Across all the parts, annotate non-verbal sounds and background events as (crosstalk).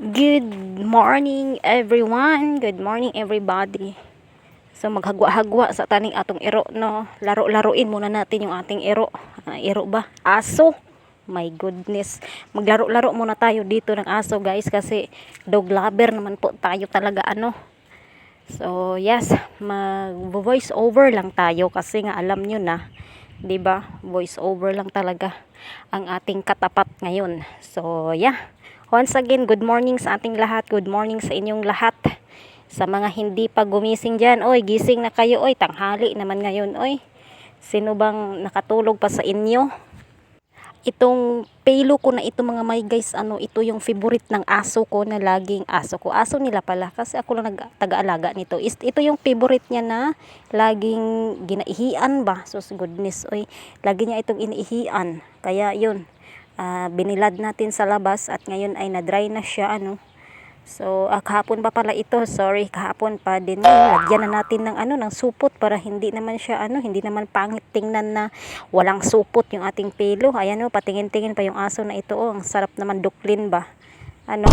Good morning everyone. Good morning everybody. So maghagwa-hagwa sa taning atong iro no. Laro-laruin muna natin yung ating iro. Ah, iro ba? Aso. My goodness. Maglaro-laro muna tayo dito ng aso guys kasi dog lover naman po tayo talaga ano. So yes, mag voice over lang tayo kasi nga alam nyo na, 'di ba? Voice over lang talaga ang ating katapat ngayon. So yeah. Once again, good morning sa ating lahat. Good morning sa inyong lahat. Sa mga hindi pa gumising dyan, oy, gising na kayo, oy, tanghali naman ngayon, oy. Sino bang nakatulog pa sa inyo? Itong pelo ko na ito mga may guys, ano, ito yung favorite ng aso ko na laging aso ko. Aso nila pala kasi ako lang nag taga-alaga nito. Is, ito yung favorite niya na laging ginaihian ba? So goodness, oy, lagi niya itong iniihian. Kaya yun, ah, binilad natin sa labas at ngayon ay na-dry na siya ano. So ah, kahapon pa pala ito, sorry, kahapon pa din. Lagyan na natin ng ano ng supot para hindi naman siya ano, hindi naman pangit tingnan na walang supot yung ating pelo. Ayan oh, patingin-tingin pa yung aso na ito oh, ang sarap naman duklin ba. Ano?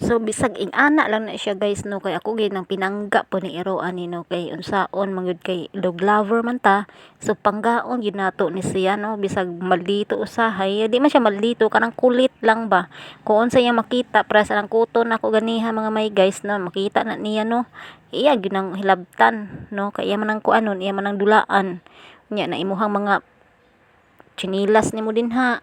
So bisag ing ana lang na siya guys no kay ako gid nang pinangga po ni Ero ani no kay unsaon mangyud kay dog lover man ta. So panggaon gid nato ni siya no bisag maldito usahay di man siya maldito kanang kulit lang ba. Kung unsa iya makita para sa lang kuton ako ganiha mga may guys no makita na niya no. Iya gyud nang hilabtan no kay iya man ang kuanon iya man ang dulaan. Nya na imuhang mga chinilas nimo din ha.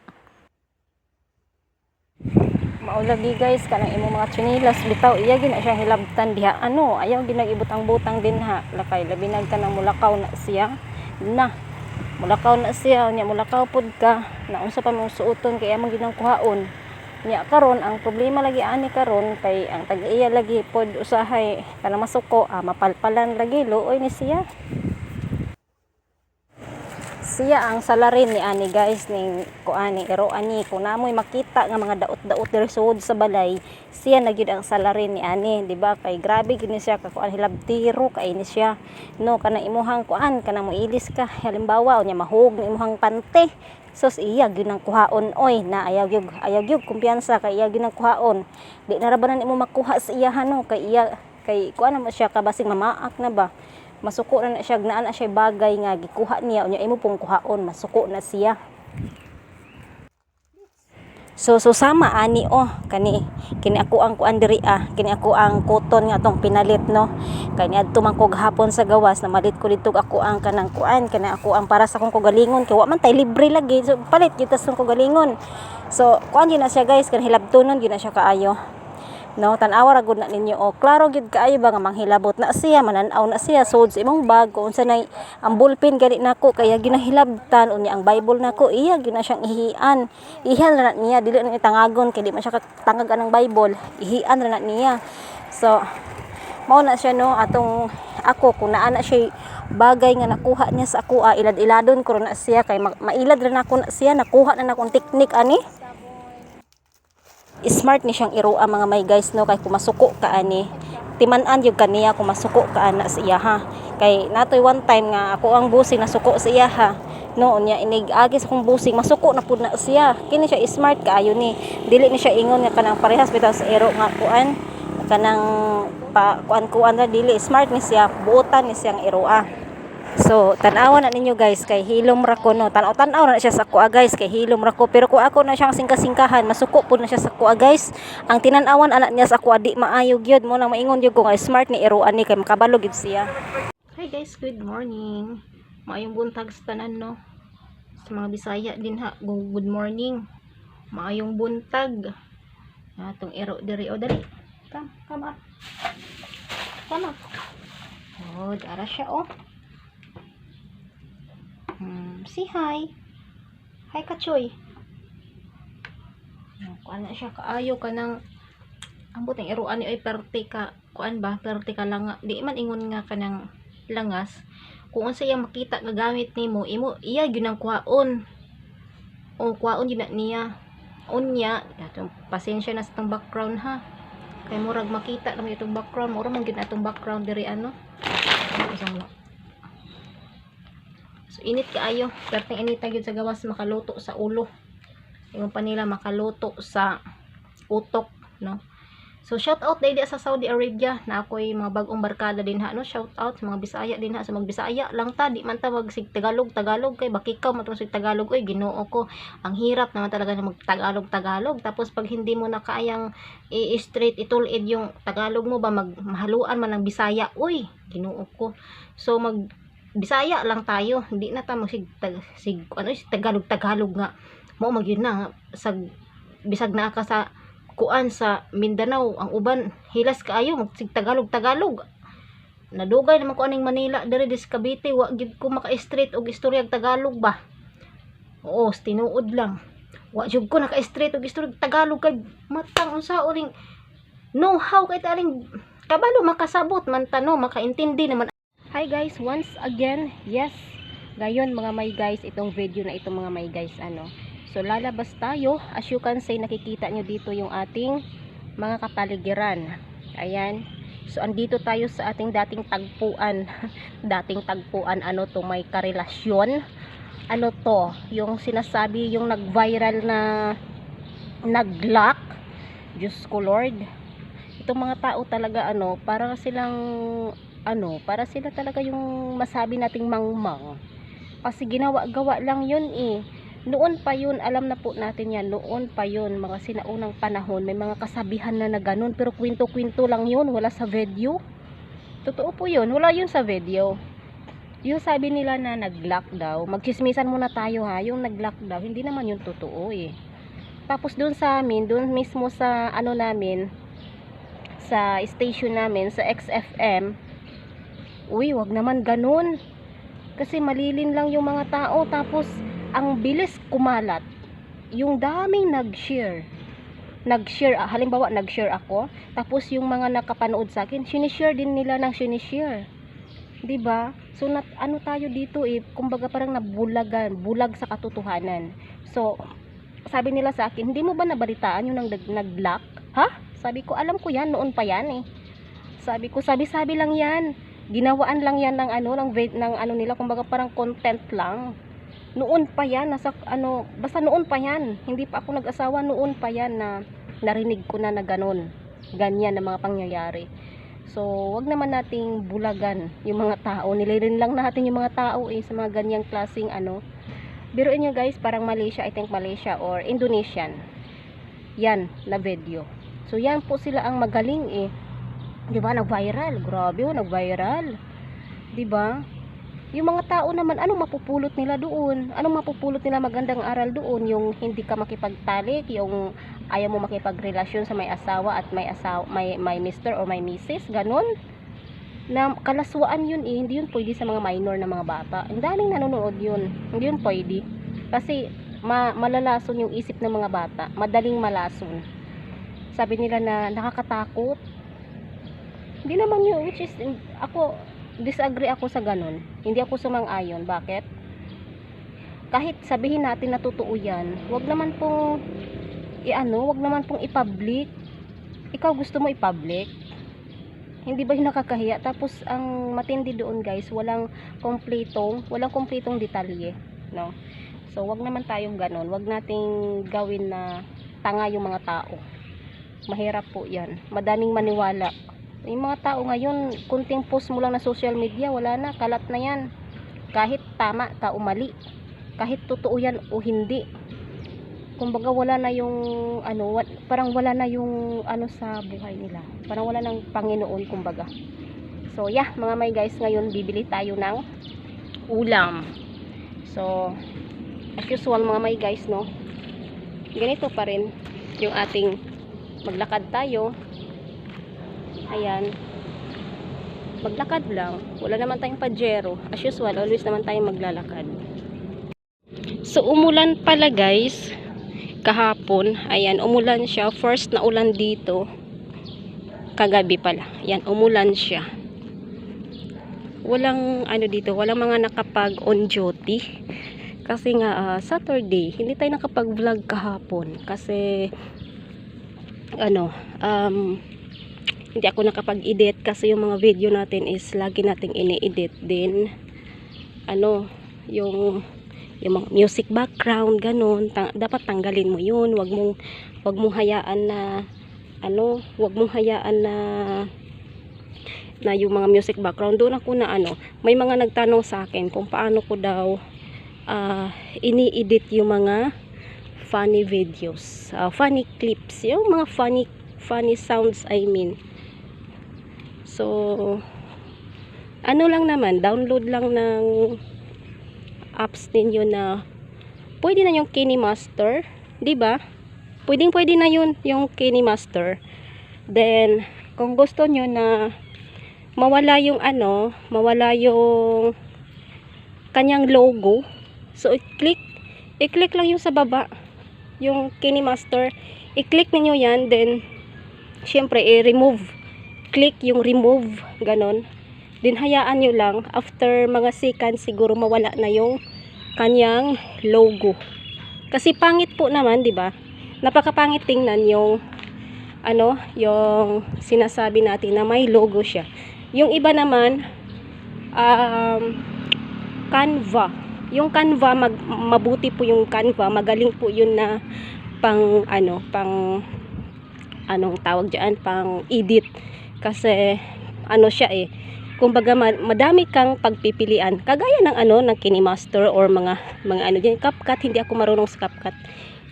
Maulagi guys kanang imo mga chinilas bitaw iya gina siyang hilabtan diha. Ano? Ayaw ginagibutang butang din ha. Lakay labi nag kanang mulakaw na siya. Na mulakaw na siya nya mulakaw pud ka. Na unsa pa mong suoton kay among ginang kuhaon nya karon ang problema lagi ani karon kay ang tag-iya lagi pod usahay kanang masuko ah, mapalpalan lagi luoy ni siya siya ang salarin ni ani guys ning kuani ero ani. Kung namoy makita nga mga daot-daot diri sud sa balay siya na gyud ang salarin ni ani di ba? Kay grabe gid ni siya ka kuan hilabtiro kay ni siya. No kana imuhang kuan kana mo ilis ka. Halimbawa unya mahug ni imuhang pante. Sos iya gyud ang kuhaon oy na ayaw gyud ayaw gyud kumpiyansa kay iya gyud ang kuhaon. Di na ra ba na nimo makuha sa iya no? Kay iya kay kuan mo siya kabasig mamaak na ba masuko na na siya naa na siya bagay nga gikuha niya. Unya imo pong kuhaon masuko na siya. So so sama ani oh kani kini ako ang kuan diri ah kini ako ang cotton nga tong pinalit no? Kay niadto man kog hapon sa gawas na malit ko dito ako ang kanang kuan kani ako ang para sa akong kogalingon kay man tay libre lagi. So palit gyud tas kogalingon so kuan gyud na siya guys kan hilabtonon gyud na siya kaayo no tan-awa ra gud na ninyo. O klaro gid kaayo ba nga manghilabot na siya mananaw na siya sud sa imong bag unsa nay ang ballpen gani nako kaya ginahilabtan unya ang bible nako iya gina siyang ihian. Ihian ra niya dili na tangagon kay di man siya katangag anang bible ihian ra niya. So mao na siya no atong ako kung naa na siya bagay nga nakuha niya sa ako ah, ilad-iladon ko na siya kay ma- mailad ra na ako na siya nakuha na na akong teknik ani smart ni siyang iroa mga may guys no? Kay kumasuko ka ani. Timan-an yung kaniya kumasuko ka ana sa iya ha? Kay natoy one time nga ako ang busing nasuko sa iya ha? No unya inig agis akong busing masuko na pud na siya kini siya smart kaayo ni. Dili ni siya ingon nga kanang parehas bitaw sa iro nga kuan. Kanang pa kuan kuan na dili smart ni siya buotan ni siyang iroa So, tanawa na ninyo guys kay hilom ra ko no. Tanaw tanaw na siya sa kuha guys kay hilom ra ko pero kung ako na siyang singka-singkahan masuko po na siya sa kuha guys. Ang tinan-awan anak niya sa kuha di maayo gyud mo nang maingon gyud ko nga smart ni Ero ani kay makabalo gyud siya. Hi guys, good morning. Maayong buntag sa tanan no. Sa mga Bisaya din ha. Go- Good morning. Maayong buntag. Atong Ero diri o dali. Come, come up. Come up. Oh, dara siya oh. Hmm, say hi. Hi, Kachoy. Kuan na siya. Kaayo ka ng ambot ng iruan ni ay perte ka kuan ba? Perte ka lang di man ingon nga kanang langas. Kung unsa iya makita nga gamit nimo imo iya gyud ang kuhaon. O kuhaon gyud niya. Unya atong pasensya na sa tong background ha? Kay murag makita naman itong background. Mura man gyud background diri ano? Isang So init kaayo, perting inita gyud sa gawas makaluto sa ulo. Ingon pa nila makaluto sa utok no? So shout out dahil sa Saudi Arabia na ako'y mga bagong barkada din ha no? Shout out sa mga Bisaya din ha sa mga Bisaya lang ta di man ta mag sig Tagalog Tagalog kay bakikaw matong sig Tagalog. Oy Ginoo ko ang hirap naman talaga na mag Tagalog. Tagalog tapos pag hindi mo na kayang i-straight itulid yung Tagalog mo ba magmahaluan man ng Bisaya. Uy Ginoo ko. So mag Bisaya lang tayo. Hindi na ta mag sig, tag, sig ano sig Tagalog Tagalog nga. Mo mag yun na sa bisag na ka sa kuan sa Mindanao ang uban hilas kaayo magsig Tagalog Tagalog. Nadugay naman ko aning Manila diri dis Cavite wa gid ko og istorya og Tagalog ba? Oo tinuod lang. Wa jud ko og istorya og Tagalog kay matang unsa uling know how kay taling kabalo makasabot man tano makaintindi naman Hi guys once again yes gayon mga may guys itong video na itong mga may guys ano So lalabas tayo, as you can say nakikita nyo dito yung ating mga kapaligiran. Ayan. So andito tayo sa ating dating tagpuan. (laughs) dating tagpuan ano to may karelasyon. Ano to, yung sinasabi yung nag-viral na nag-lock. Diyos ko Lord. Itong mga tao talaga ano, para silang ano, para sila talaga yung masabi nating mangmang. Kasi ginawa-gawa lang yun eh noon pa yun, alam na po natin yan, noon pa yun, mga sinaunang panahon, may mga kasabihan na na ganun, pero kwento-kwento lang yun, wala sa video. Totoo po yun, wala yun sa video. Yung sabi nila na nag-lock daw, magchismisan muna tayo ha, yung nag-lock daw, hindi naman yun totoo eh. Tapos doon sa amin, doon mismo sa ano namin, sa station namin, sa XFM, uy, wag naman ganun. Kasi malilin lang yung mga tao, tapos ang bilis kumalat. Yung daming nag-share. Nag-share, ah, halimbawa nag-share ako tapos yung mga nakapanood sa akin sinishare din nila ng sinishare. 'di ba? So nat, ano tayo dito eh kumbaga parang nabulagan bulag sa katotohanan. So sabi nila sa akin hindi mo ba nabalitaan yung nag, nag-lock? Ha? Sabi ko alam ko yan noon pa yan eh. Sabi ko sabi sabi lang yan ginawaan lang yan ng ano ng, ng ano nila kumbaga parang content lang. Noon pa yan nasa ano basta noon pa yan. Hindi pa ako nag-asawa noon pa yan na narinig ko na na ganun. Ganyan na mga pangyayari. So wag naman nating bulagan yung mga tao. Nilirin lang natin yung mga tao eh sa mga ganyang klaseng ano. Biruin nyo guys parang Malaysia I think Malaysia or Indonesian. Yan na video. So yan po sila ang magaling eh di ba nag-viral grabe oh nag-viral di ba yung mga tao naman, anong mapupulot nila doon? Anong mapupulot nila magandang aral doon? Yung hindi ka makipagtalik, yung ayaw mo makipagrelasyon sa may asawa at may asawa, may, may mister or may misis, ganun. Na kalaswaan yun eh, hindi yun pwede sa mga minor na mga bata. Ang daming nanonood yun, hindi yun pwede. Kasi ma malalason yung isip ng mga bata, madaling malason. Sabi nila na nakakatakot. Hindi naman yun, which is, ako, disagree ako sa ganun. Hindi ako sumang-ayon. Bakit? Kahit sabihin natin na totoo yan, wag naman pong i-ano, wag naman pong i-public. Ikaw gusto mo i-public? Hindi ba yung nakakahiya? Tapos ang matindi doon guys, walang kompletong, walang kompletong detalye, no? So wag naman tayong ganun. Wag nating gawin na tanga yung mga tao. Mahirap po 'yan. Madaling maniwala yung mga tao ngayon kunting post mo lang na social media wala na kalat na yan. Kahit tama ka umali kahit totoo yan o hindi. Kumbaga wala na yung ano parang wala na yung ano sa buhay nila. Parang wala ng Panginoon kumbaga. So yeah mga may guys ngayon bibili tayo ng ulam. So as usual mga may guys no? Ganito pa rin yung ating maglakad tayo ayan. Maglakad lang. Wala naman tayong pajero. As usual always naman tayong maglalakad. So umulan pala guys. Kahapon. Ayan umulan siya. First na ulan dito. Kagabi pala. Ayan umulan siya. Walang ano dito walang mga nakapag on duty. Kasi nga uh, Saturday hindi tayo nakapag vlog kahapon. Kasi ano um hindi ako nakapag-edit kasi yung mga video natin is lagi nating ini-edit din. Ano yung yung mga music background ganun. Ta- dapat tanggalin mo yun. Wag mong wag mong hayaan na ano wag mong hayaan na na yung mga music background. Doon ako na ano may mga nagtanong sa akin kung paano ko daw ah, ini-edit yung mga funny videos. Ah, funny clips. Yung mga funny funny sounds I mean so ano lang naman download lang ng apps ninyo na pwede na yung KineMaster, 'di ba? Pwedeng pwede na yun yung KineMaster. Then kung gusto nyo na mawala yung ano, mawala yung kanyang logo, so i-click, i-click lang yung sa baba, yung KineMaster. I-click niyo yan, then syempre i-remove. Click yung remove, ganon. Then hayaan nyo lang after mga seconds siguro mawala na yung kanyang logo. Kasi pangit po naman, 'di ba? Napakapangit tingnan yung ano, yung sinasabi natin na may logo siya. Yung iba naman um Canva. Yung Canva mag, mabuti po yung Canva, magaling po yun na pang ano, pang anong tawag diyan, pang edit kasi ano siya eh kumbaga ma- madami kang pagpipilian. Kagaya ng ano ng KineMaster or mga mga ano diyan CapCut. Hindi ako marunong sa CapCut.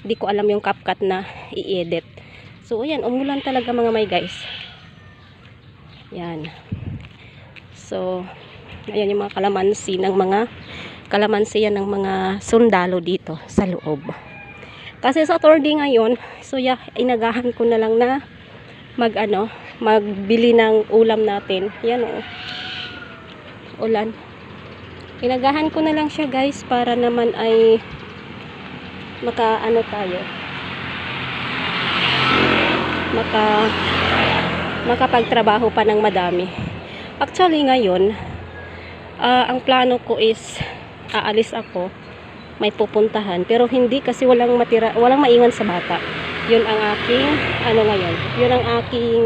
Hindi ko alam yung CapCut na i-edit. So ayan umulan talaga mga may guys. Yan so ayan yung mga kalamansi ng mga kalamansi yan ng mga sundalo dito sa loob. Kasi sa Saturday ngayon so yeah inagahan ko na lang na mag ano magbili ng ulam natin yan oh ulan. Inagahan ko na lang siya guys para naman ay maka ano tayo. Maka makapagtrabaho pa ng madami. Actually ngayon, ah, ang plano ko is aalis ako. May pupuntahan pero hindi kasi walang matira, walang maingan sa bata. 'Yun ang aking ano ngayon. 'Yun ang aking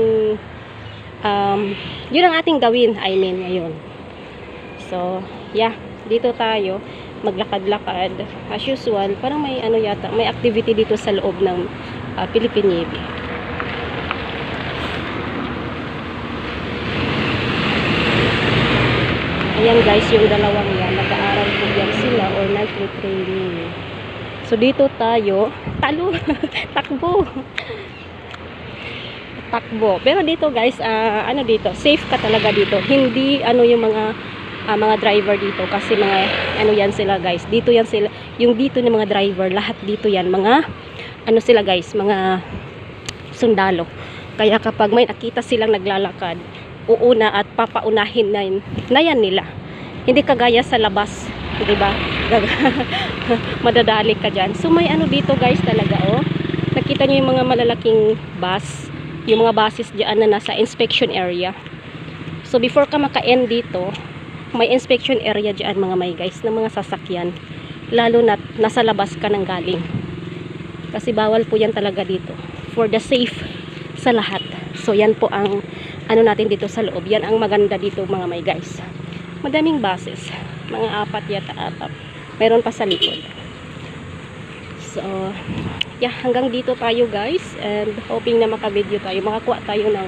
um, 'yun ang ating gawin, I mean ngayon. So, yeah, dito tayo maglakad-lakad as usual. Parang may ano yata, may activity dito sa loob ng uh, Philippine Navy. Ayan guys, yung dalawang yan, nag-aaral po yan sila or nag-training. So dito tayo, talo, (laughs) takbo. Takbo. Pero dito guys, ah, ano dito, safe ka talaga dito. Hindi ano yung mga ah, mga driver dito kasi mga ano yan sila guys. Dito yan sila, yung dito ng mga driver, lahat dito yan mga ano sila guys, mga sundalo. Kaya kapag may nakita silang naglalakad, uuna at papaunahin na, yun- na yan nila. Hindi kagaya sa labas, 'di ba? (laughs) (laughs) (laughs) Madadali ka diyan. So may ano dito guys talaga oh. Nakita niyo yung mga malalaking bus, yung mga buses diyan na nasa inspection area. So before ka maka-end dito, may inspection area diyan mga may guys ng mga sasakyan. Lalo na nasa labas ka nang galing. Kasi bawal po yan talaga dito. For the safe sa lahat. So yan po ang ano natin dito sa loob. Yan ang maganda dito mga may guys. Madaming buses. Mga apat yata apat. Meron pa sa likod. So, yeah, hanggang dito tayo guys. And hoping na maka-video tayo. Makakuha tayo ng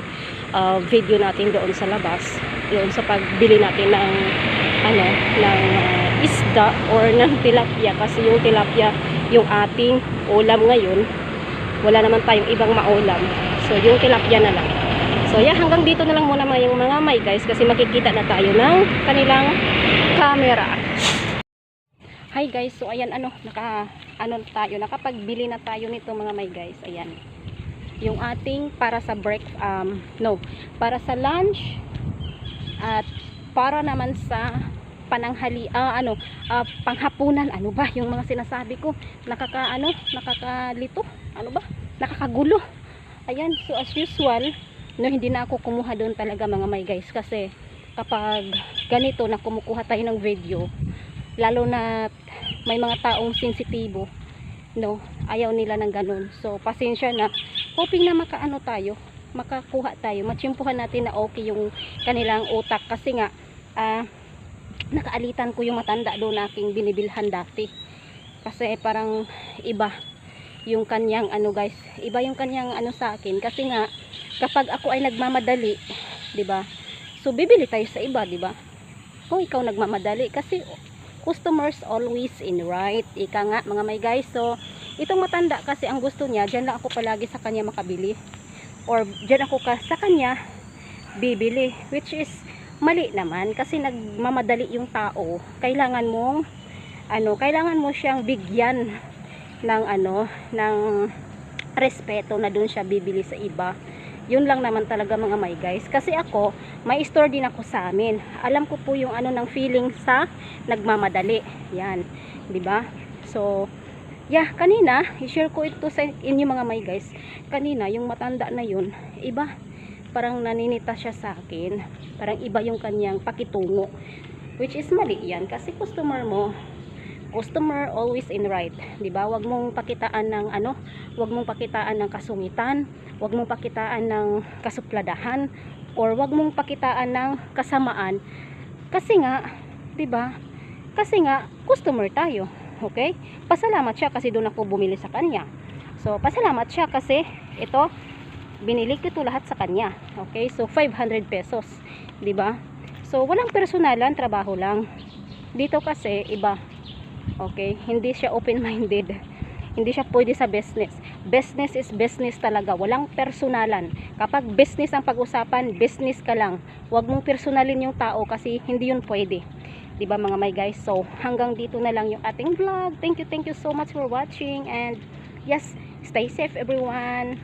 uh, video natin doon sa labas. Doon sa pagbili natin ng ano, ng uh, isda or (laughs) ng tilapia. Kasi yung tilapia, yung ating ulam ngayon, wala naman tayong ibang maulam. So, yung tilapia na lang. So, yeah, hanggang dito na lang muna mga mga may guys kasi makikita na tayo ng kanilang camera. Hi guys, so ayan ano, naka ano tayo, nakapagbili na tayo nito mga may guys. Ayan. Yung ating para sa break um no, para sa lunch at para naman sa pananghali ah, ano ah, panghapunan. Ano ba yung mga sinasabi ko? Nakaka ano nakakalito? Ano ba? Nakakagulo. Ayan. So as usual no hindi na ako kumuha doon talaga mga may guys. Kasi kapag ganito na kumukuha tayo ng video lalo na may mga taong sensitibo no? Ayaw nila ng ganun. So pasensya na. Hoping na makaano tayo makakuha tayo matsyempuhan natin na okay yung kanilang utak. Kasi nga ah nakaalitan ko yung matanda doon aking binibilhan dati. Kasi parang iba yung kanyang ano guys, iba yung kanyang ano sa akin. Kasi nga kapag ako ay nagmamadali, 'di ba? So bibili tayo sa iba, 'di ba? Kung ikaw nagmamadali kasi customers always in right. Ika nga mga may guys. So itong matanda kasi ang gusto niya, diyan lang ako palagi sa kanya makabili. Or diyan ako ka sa kanya bibili which is mali naman kasi nagmamadali yung tao. Kailangan mong ano, kailangan mo siyang bigyan ng ano, ng respeto na doon siya bibili sa iba. Yun lang naman talaga mga may guys. Kasi ako, may store din ako sa amin. Alam ko po yung ano ng feeling sa nagmamadali. Yan, ba? So, yeah, kanina, i-share ko ito sa inyo mga may guys. Kanina, yung matanda na yun, iba, parang naninita siya sa akin. Parang iba yung kanyang pakitungo. Which is mali yan. Kasi customer mo, customer always in right, 'di ba? Huwag mong pakitaan ng ano, huwag mong pakitaan ng kasungitan, huwag mong pakitaan ng kasupladahan or huwag mong pakitaan ng kasamaan. Kasi nga, 'di ba? Kasi nga customer tayo. Okay? Pasalamat siya kasi doon ako bumili sa kanya. So, pasalamat siya kasi ito binili ko ito lahat sa kanya. Okay? So, 500 pesos, 'di ba? So, walang personalan, trabaho lang. Dito kasi iba, Okay? Hindi siya open-minded. (laughs) Hindi siya pwede sa business. Business is business talaga. Walang personalan. Kapag business ang pag-usapan, business ka lang. Huwag mong personalin yung tao kasi hindi yun pwede. 'Di ba mga may guys? So, hanggang dito na lang yung ating vlog. Thank you, thank you so much for watching and yes, stay safe everyone.